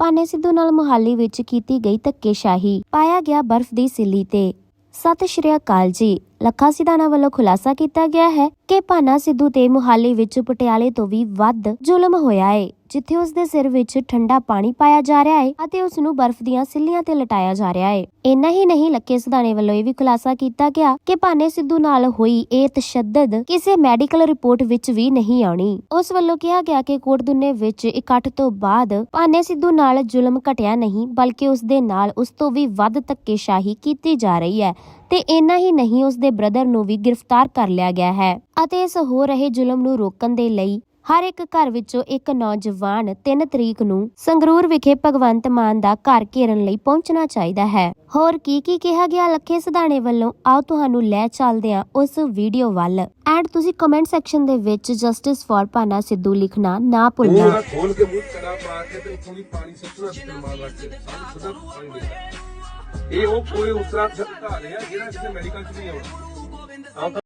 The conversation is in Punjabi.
ਪਾਨੇ ਸਿੱਧੂ ਨਾਲ ਮੁਹਾਲੀ ਵਿੱਚ ਕੀਤੀ ਗਈ ਧੱਕੇਸ਼ਾਹੀ। ਪਾਇਆ ਗਿਆ ਬਰਫ਼ ਦੀ ਸਿੱਲੀ ਤੇ। ਸਤਿ ਸ਼੍ਰੀ ਅਕਾਲ ਜੀ। ਲੱਖਾ ਸਿਧਾਣਾ ਵੱਲੋਂ ਖੁਲਾਸਾ ਕੀਤਾ ਗਿਆ ਹੈ ਕਿ ਭਾਨਾ ਸਿੱਧੂ ਤੇ ਮੁਹਾਲੀ ਵਿੱਚ ਪਟਿਆਲੇ ਤੋਂ ਵੀ ਵੱਧ ਜ਼ੁਲਮ ਹੋਇਆ ਹੈ ਜਿੱਥੇ ਉਸ ਦੇ ਸਿਰ ਵਿੱਚ ਠੰਡਾ ਪਾਣੀ ਪਾਇਆ ਜਾ ਰਿਹਾ ਹੈ ਅਤੇ ਉਸ ਨੂੰ ਬਰਫ਼ ਦੀਆਂ ਸਿੱਲੀਆਂ ਤੇ ਲਟਾਇਆ ਜਾ ਰਿਹਾ ਹੈ ਇੰਨਾ ਹੀ ਨਹੀਂ ਲੱਕੇ ਸਿਧਾਣੇ ਵੱਲੋਂ ਇਹ ਵੀ ਖੁਲਾਸਾ ਕੀਤਾ ਗਿਆ ਕਿ ਪਾਨੇ ਸਿੱਧੂ ਨਾਲ ਹੋਈ ਇਹ ਤਸ਼ੱਦਦ ਕਿਸੇ ਮੈਡੀਕਲ ਰਿਪੋਰਟ ਵਿੱਚ ਵੀ ਨਹੀਂ ਆਉਣੀ। ਉਸ ਵੱਲੋਂ ਕਿਹਾ ਗਿਆ ਕਿ ਕੋਟਦੁੰਨੇ ਵਿੱਚ ਇਕੱਠ ਤੋਂ ਬਾਅਦ ਭਾਨੇ ਸਿੱਧੂ ਨਾਲ ਜ਼ੁਲਮ ਘਟਿਆ ਨਹੀਂ, ਬਲਕਿ ਉਸ ਦੇ ਨਾਲ ਉਸ ਤੋਂ ਵੀ ਵੱਧ ਧੱਕੇਸ਼ਾਹੀ ਕੀਤੀ ਜਾ ਰਹੀ ਹੈ। ਤੇ ਇੰਨਾ ਹੀ ਨਹੀਂ ਉਸ ਦੇ ਬ੍ਰਦਰ ਨੂੰ ਵੀ ਗ੍ਰਿਫਤਾਰ ਕਰ ਲਿਆ ਗਿਆ ਹੈ ਅਤੇ ਇਸ ਹੋ ਰਹੇ ਜ਼ੁਲਮ ਨੂੰ ਰੋਕਣ ਦੇ ਲਈ ਹਰ ਇੱਕ ਘਰ ਵਿੱਚੋਂ ਇੱਕ ਨੌਜਵਾਨ 3 ਤਰੀਕ ਨੂੰ ਸੰਗਰੂਰ ਵਿਖੇ ਭਗਵੰਤ ਮਾਨ ਦਾ ਘਰ ਘੇਰਨ ਲਈ ਪਹੁੰਚਣਾ ਚਾਹੀਦਾ ਹੈ। ਹੋਰ ਕੀ ਕੀ ਕਿਹਾ ਗਿਆ ਲੱਖੇ ਸਿਧਾਣੇ ਵੱਲੋਂ? ਆਓ ਤੁਹਾਨੂੰ ਲੈ ਚੱਲਦੇ ਹਾਂ ਉਸ ਵੀਡੀਓ ਵੱਲ। ਐਂਡ ਤੁਸੀਂ ਕਮੈਂਟ ਸੈਕਸ਼ਨ ਦੇ ਵਿੱਚ ਜਸਟਿਸ ਫॉर ਪਾਨਾ ਸਿੱਧੂ ਲਿਖਣਾ ਨਾ ਭੁੱਲਣਾ। ਖੋਲ ਕੇ ਮੂੰਹ ਚੜਾ ਪਾ ਕੇ ਤੇ ਉੱਥੋਂ ਪਾਣੀ ਸੁੱਟਣਾ ਤੇ ਰੱਖ ਕੇ ਸਾਨੂੰ ਪਾਣੀ ਦੇ ਇਹ ਉਹ ਕੋਈ ਉਸਰਾ ਧਾਰੇ ਆ ਜਿਹੜਾ ਕਿਸੇ ਮੈਡੀਕਲ ਚ ਨਹੀਂ ਆਉਣਾ।